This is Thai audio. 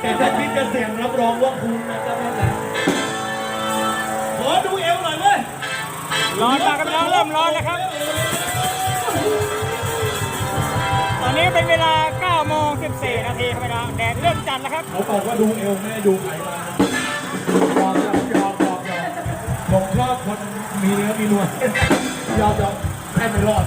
แต่ถ้าคิดจะเสี่ยงรับรองว่าคุณนะครับนั่นแหละขอดูเอวหน่อยเว้ยร้อนมากครับน้องเริ่มร้อนแล้วครับ ตอนนี้เป็นเวลา9โมง14นาทีครับพี่น้องแดดเริ่มจัดแล้วครับเขาบอกว่าดูเอวไม่ได้ดูไขมันยอมยอมยอมยอมยอมผมชอบคนมีเนื้อมีนวลยอมยอมให้ไม่รอด